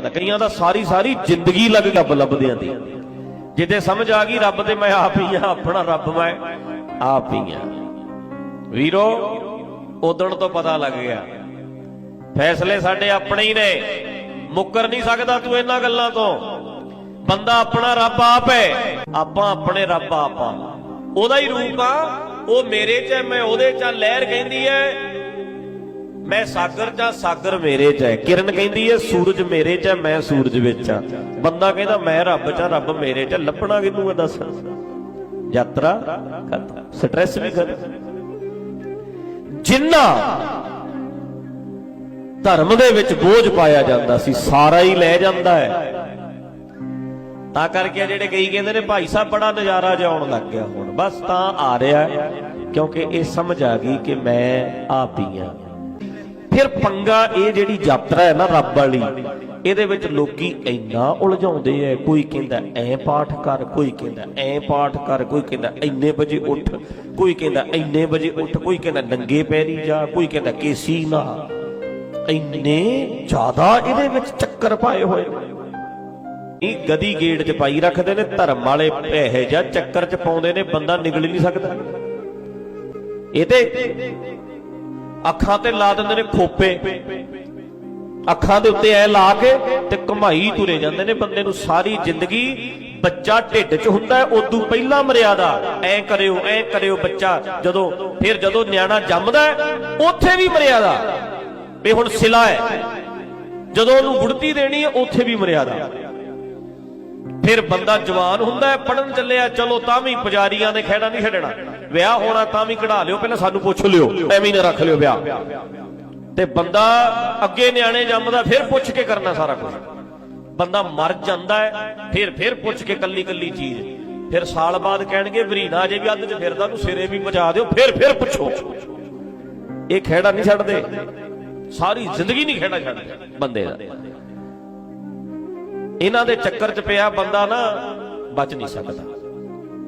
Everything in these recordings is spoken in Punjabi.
ਕਈਆਂ ਦਾ ਸਾਰੀ ਸਾਰੀ ਜ਼ਿੰਦਗੀ ਲੱਗ ਰੱਬ ਲੱਭਦਿਆਂ ਦੀ। ਜਿੱਦੇ ਸਮਝ ਆ ਗਈ ਰੱਬ ਤੇ ਮੈਂ ਆਪ ਹੀ ਆ ਆਪਣਾ ਰੱਬ ਮੈਂ ਆਪ ਹੀ ਆ ਵੀਰੋ, ਉਦਣ ਤੋਂ ਪਤਾ ਲੱਗ ਗਿਆ। ਫੈਸਲੇ ਸਾਡੇ ਆਪਣੇ ਹੀ ਨੇ। ਮੁੱਕਰ ਨਹੀਂ ਸਕਦਾ ਤੂੰ ਇਹਨਾਂ ਗੱਲਾਂ ਤੋਂ। ਬੰਦਾ ਆਪਣਾ ਰੱਬ ਆਪ ਹੈ, ਆਪਾਂ ਆਪਣੇ ਰੱਬ ਆਪ ਉਹਦਾ ਹੀ ਰੂਪ ਆ, ਉਹ ਮੇਰੇ ਚ ਮੈਂ ਉਹਦੇ ਚ ਲਹਿਰ ਕਹਿੰਦੀ ਹੈ ਮੈਂ ਸਾਗਰ ਜਾਂ ਸਾਗਰ ਮੇਰੇ ਚ ਹੈ। ਕਿਰਨ ਕਹਿੰਦੀ ਹੈ, ਸੂਰਜ ਮੇਰੇ ਚ ਹੈ, ਮੈਂ ਸੂਰਜ ਵਿੱਚ ਆ ਬੰਦਾ ਕਹਿੰਦਾ, ਮੈਂ ਰੱਬ ਚ ਰੱਬ ਮੇਰੇ ਚ ਲੱਭਣਾ ਕਿਹਨੂੰ ਹੈ ਦੱਸ? ਯਾਤਰਾ ਖਤਮ। ਸਟ੍ਰੈਸ ਵੀ ਖਤਮ। ਜਿੰਨਾ ਧਰਮ ਦੇ ਵਿੱਚ ਬੋਝ ਪਾਇਆ ਜਾਂਦਾ ਸੀ, ਸਾਰਾ ਹੀ ਲੈ ਜਾਂਦਾ ਹੈ। ਤਾਂ ਕਰਕੇ ਜਿਹੜੇ ਕਈ ਕਹਿੰਦੇ ਨੇ, ਭਾਈ ਸਾਹਿਬ ਬੜਾ ਨਜ਼ਾਰਾ ਜਿਉਣ ਲੱਗ ਗਿਆ ਹੁਣ। ਬਸ ਤਾਂ ਆ ਰਿਹਾ ਕਿਉਂਕਿ ਇਹ ਸਮਝ ਆ ਗਈ ਕਿ ਮੈਂ ਆਪ ਹੀ ਆ ਫਿਰ ਪੰਗਾ ਇਹ ਜਿਹੜੀ ਯਾਤਰਾ ਹੈ ਨਾ ਰੱਬ ਵਾਲੀ, ਇਹਦੇ ਵਿੱਚ ਲੋਕੀ ਇੰਨਾ ਉਲਝਾਉਂਦੇ ਐ, ਕੋਈ ਕਹਿੰਦਾ ਐ ਪਾਠ ਕਰ, ਕੋਈ ਕਹਿੰਦਾ ਐ ਪਾਠ ਕਰ, ਕੋਈ ਕਹਿੰਦਾ ਇੰਨੇ ਵਜੇ ਉੱਠ, ਕੋਈ ਕਹਿੰਦਾ ਇੰਨੇ ਵਜੇ ਉੱਠ, ਕੋਈ ਕਹਿੰਦਾ ਨੰਗੇ ਪੈਰੀ ਜਾ, ਕੋਈ ਕਹਿੰਦਾ ਕੇਸੀ ਨਾ। ਇੰਨੇ ਜ਼ਿਆਦਾ ਇਹਦੇ ਵਿੱਚ ਚੱਕਰ ਪਾਏ ਹੋਏ ਇਹ ਗਦੀ ਗੇੜ ਚ ਪਾਈ ਰੱਖਦੇ ਨੇ, ਧਰਮ ਵਾਲੇ ਇਹ ਜਾਂ ਚੱਕਰ ਚ ਪਾਉਂਦੇ ਨੇ, ਬੰਦਾ ਨਿਕਲ ਨਹੀਂ ਸਕਦਾ। ਇਹ ਤੇ ਅੱਖਾਂ ਤੇ ਲਾ ਦਿੰਦੇ ਨੇ ਖੋਪੇ। ਅੱਖਾਂ ਦੇ ਉੱਤੇ ਐ ਲਾ ਕੇ ਤੇ ਘੁਮਾਈ ਤੁਰੇ ਜਾਂਦੇ ਨੇ ਬੰਦੇ ਨੂੰ। ਸਾਰੀ ਜ਼ਿੰਦਗੀ ਬੱਚਾ ਢਿੱਡ 'ਚ ਹੁੰਦਾ ਹੈ, ਉਦੋਂ ਪਹਿਲਾਂ ਮਰਿਆਦਾ। ਐ ਕਰਿਓ ਐ ਕਰਿਓ ਬੱਚਾ। ਜਦੋਂ, ਫਿਰ ਜਦੋਂ ਨਿਆਣਾ ਜੰਮਦਾ ਉੱਥੇ ਵੀ ਮਰਿਆਦਾ। ਵੀ ਹੁਣ ਸਿਲਾ ਹੈ। ਜਦੋਂ ਉਹਨੂੰ ਗੁੜਤੀ ਦੇਣੀ ਹੈ, ਉੱਥੇ ਵੀ ਮਰਿਆਦਾ। ਫਿਰ ਬੰਦਾ ਜਵਾਨ ਹੁੰਦਾ ਹੈ ਪੜਨ ਚੱਲਿਆ ਚਲੋ ਤਾਂ ਵੀ ਪੁਜਾਰੀਆਂ ਨੇ ਖਹਿੜਾ ਨਹੀਂ ਛੱਡਣਾ ਵਿਆਹ ਹੋਣਾ ਤਾਂ ਵੀ ਕਢਾ ਲਿਓ, ਪਹਿਲਾਂ ਸਾਨੂੰ ਪੁੱਛ ਲਿਓ, ਐਵੇਂ ਨਾ ਰੱਖ ਲਿਓ ਵਿਆਹ। ਤੇ ਬੰਦਾ ਅੱਗੇ ਨਿਆਣੇ ਜੰਮਦਾ, ਫਿਰ ਪੁੱਛ ਕੇ ਕਰਨਾ ਸਾਰਾ ਕੁਝ ਬੰਦਾ ਮਰ ਜਾਂਦਾ ਹੈ, ਫਿਰ ਫਿਰ ਪੁੱਛ ਕੇ ਕੱਲੀ ਕੱਲੀ ਚੀਜ਼। ਫਿਰ ਸਾਲ ਬਾਅਦ ਕਹਿਣਗੇ ਵਰੀਨਾ ਜੇ ਵੀ ਅੱਧ ਚ ਫਿਰਦਾ ਨੂੰ ਸਿਰੇ ਵੀ ਪਹੁੰਚਾ ਦਿਓ, ਫਿਰ ਫਿਰ ਪੁੱਛੋ। ਇਹ ਖੇੜਾ ਨਹੀਂ ਛੱਡਦੇ। ਸਾਰੀ ਜ਼ਿੰਦਗੀ ਨਹੀਂ ਖਹਿੜਾ ਛੱਡਦੇ ਬੰਦੇ ਦਾ। ਇਹਨਾਂ ਦੇ ਚੱਕਰ 'ਚ ਪਿਆ ਬੰਦਾ ਨਾ ਬਚ ਨਹੀਂ ਸਕਦਾ।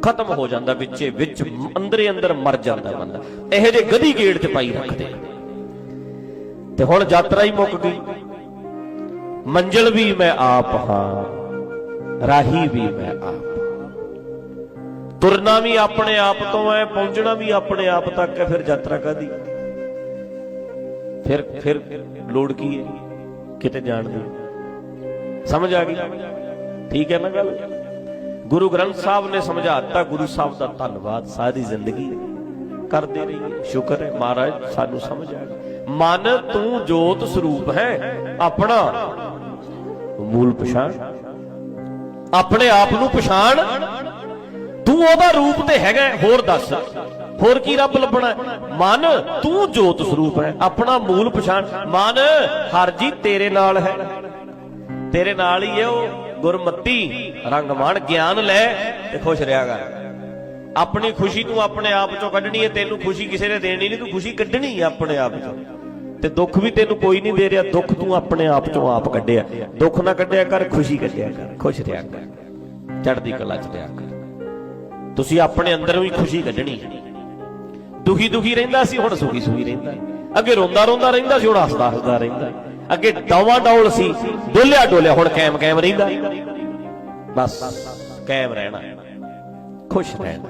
ਖਤਮ ਹੋ ਜਾਂਦਾ ਵਿੱਚੇ ਵਿੱਚ, ਅੰਦਰੇ ਅੰਦਰ ਮਰ ਜਾਂਦਾ ਬੰਦਾ। ਇਹੋ ਜੇ ਗਧੀ ਗੇੜ 'ਚ ਪਾਈ ਰੱਖਦੇ। ਤੇ ਹੁਣ ਯਾਤਰਾ ਹੀ ਮੁੱਕ ਗਈ। ਮੰਜ਼ਲ ਵੀ ਮੈਂ ਆਪ ਹਾਂ, ਰਾਹੀ ਵੀ ਮੈਂ ਆਪ। ਤੁਰਨਾ ਵੀ ਆਪਣੇ ਆਪ ਤੋਂ ਹੈ, ਪਹੁੰਚਣਾ ਵੀ ਆਪਣੇ ਆਪ ਤੱਕ ਹੈ, ਫਿਰ ਯਾਤਰਾ ਕਾਦੀ ਫਿਰ ਫਿਰ ਲੋੜ ਕੀ ਹੈ? ਕਿਤੇ ਜਾਣ ਦੀ? ਸਮਝ ਆ ਗਈ? ਠੀਕ ਹੈ ਨਾ ਗੱਲ? ਗੁਰੂ ਗ੍ਰੰਥ ਸਾਹਿਬ ਨੇ ਸਮਝਾਤਾ ਗੁਰੂ ਸਾਹਿਬ ਦਾ ਧੰਨਵਾਦ, ਸਾਰੀ ਜ਼ਿੰਦਗੀ ਕਰਦੇ ਰਹੀਏ, ਸ਼ੁਕਰ ਹੈ ਮਹਾਰਾਜ, ਸਾਨੂੰ ਸਮਝ ਆ ਗਈ। ਮਨ ਤੂੰ ਜੋਤ ਸਰੂਪ ਹੈ, ਆਪਣਾ ਮੂਲ ਪਛਾਣ। ਆਪਣੇ ਆਪ ਨੂੰ ਪਛਾਣ। ਤੂੰ ਉਹਦਾ ਰੂਪ ਤੇ ਹੈਗਾ ਹੋਰ ਦੱਸ। ਹੋਰ ਕੀ ਰੱਬ ਲੱਭਣਾ ਮਨ ਤੂੰ ਜੋਤ ਸਰੂਪ ਹੈ, ਆਪਣਾ ਮੂਲ ਪਛਾਣ। ਮਨ ਹਰ ਜੀ ਤੇਰੇ ਨਾਲ ਹੈ। ਤੇਰੇ ਨਾਲ ਹੀ ਹੈ ਉਹ ਗੁਰਮਤੀ ਰੰਗਮਾਨ ਗਿਆਨ ਲੈ ਤੇ ਖੁਸ਼ ਰਿਹਾ ਕਰ। ਆਪਣੀ ਖੁਸ਼ੀ ਤੂੰ ਆਪਣੇ ਆਪ ਚੋਂ ਕੱਢਣੀ ਹੈ ਤੈਨੂੰ ਖੁਸ਼ੀ ਕਿਸੇ ਨੇ ਦੇਣੀ ਨਹੀਂ, ਤੂੰ ਖੁਸ਼ੀ ਕੱਢਣੀ ਹੈ ਆਪਣੇ ਆਪ ਚੋਂ। ਤੇ ਦੁੱਖ ਵੀ ਤੈਨੂੰ ਕੋਈ ਨਹੀਂ ਦੇ ਰਿਹਾ, ਦੁੱਖ ਤੂੰ ਆਪਣੇ ਆਪ ਚੋਂ ਆਪ ਕੱਢਿਆ। ਦੁੱਖ ਨਾ ਕੱਢਿਆ ਕਰ, ਖੁਸ਼ੀ ਕੱਢਿਆ ਕਰ, ਖੁਸ਼ ਰਿਹਾ ਕਰ। ਚੜ੍ਹਦੀ ਕਲਾ ਚ ਰਿਹਾ ਕਰ। ਤੁਸੀਂ ਆਪਣੇ ਅੰਦਰੋਂ ਹੀ ਖੁਸ਼ੀ ਕੱਢਣੀ ਹੈ ਦੁਖੀ ਦੁਖੀ ਰਹਿੰਦਾ ਸੀ, ਹੁਣ ਸੁਖੀ ਸੁਖੀ ਰਹਿੰਦਾ। ਅੱਗੇ ਰੋਂਦਾ ਰੋਂਦਾ ਰਹਿੰਦਾ ਸੀ, ਹੁਣ ਹੱਸਦਾ ਹੱਸਦਾ ਰਹਿੰਦਾ। ਅੱਗੇ ਡੌਵਾ ਡੌਲ ਸੀ, ਡੋਲਿਆ ਡੋਲਿਆ, ਹੁਣ ਕਾਇਮ ਕਾਇਮ ਰਹਿੰਦਾ ਹੈ। ਬਸ ਕਾਇਮ ਰਹਿਣਾ, ਖੁਸ਼ ਰਹਿਣਾ